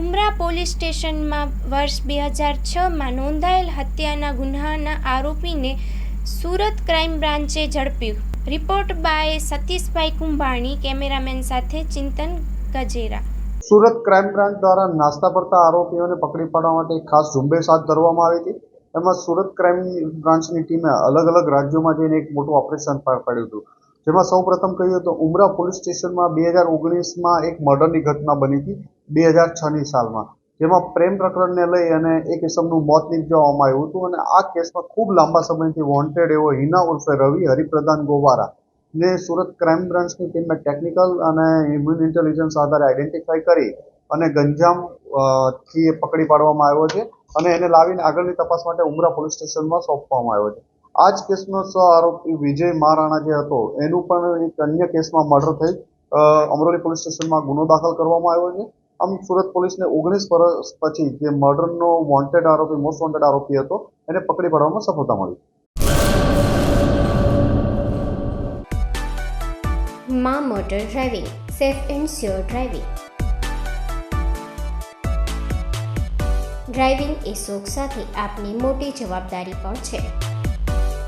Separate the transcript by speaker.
Speaker 1: ઉમરા police સ્ટેશનમાં વર્ષ બે હજાર છમાં નોંધાયેલ હત્યાના ગુન્હાના આરોપીને સુરત ક્રાઇમ બ્રાન્ચે ઝડપ્યું. Report by Satishbhai Kumbhani, cameraman સાથે ચિંતન ગજેરા.
Speaker 2: સુરત ક્રાઇમ બ્રાન્ચ દ્વારા નાસ્તા પડતા આરોપીઓને પકડી પાડવા માટે ખાસ ઝુંબેશ હાથ ધરવામાં આવી હતી. એમાં સુરત ક્રાઇમ બ્રાન્ચની ટીમે અલગ અલગ રાજ્યોમાં જઈને એક મોટું ઓપરેશન પાર પાડ્યું હતું. જેમાં સૌ પ્રથમ કહીએ તો ઉમરા પોલીસ સ્ટેશનમાં બે હજાર ઓગણીસમાં એક મર્ડરની ઘટના બની હતી બે હજાર છની સાલમાં. જેમાં પ્રેમ પ્રકરણને લઈ અને એક ઇસમનું મોત નિપજાવવામાં આવ્યું હતું અને આ કેસમાં ખૂબ લાંબા સમયથી વોન્ટેડ એવો હિના ઉર્ફે રવિ હરિપ્રધાન ગોવારા ને સુરત ક્રાઇમ બ્રાન્ચની ટીમે ટેકનિકલ અને હ્યુમન ઇન્ટેલિજન્સ આધારે આઈડેન્ટિફાઈ કરી અને ગંજામથી પકડી પાડવામાં આવ્યો છે અને એને લાવીને આગળની તપાસ માટે ઉમરા પોલીસ સ્ટેશનમાં સોંપવામાં આવ્યો છે. આ જ કેસનો સહ આરોપી વિજય મહારાણા જે હતો, એનું પણ એક અન્ય કેસમાં મર્ડર થઈ. અમરોલી પોલીસ સ્ટેશનમાં ગુનો દાખલ કરવામાં આવ્યો છે. આમ સુરત પોલીસને ઓગણીસ વર્ષ પછી જે મર્ડરનો વોન્ટેડ આરોપી મોસ્ટ વોન્ટેડ આરોપી હતો, એને પકડી પાડવામાં સફળતા મળી.
Speaker 3: મા motor driving, safe and sure driving. Driving એ શોખ સાથે આપની મોટી જવાબદારી પણ છે.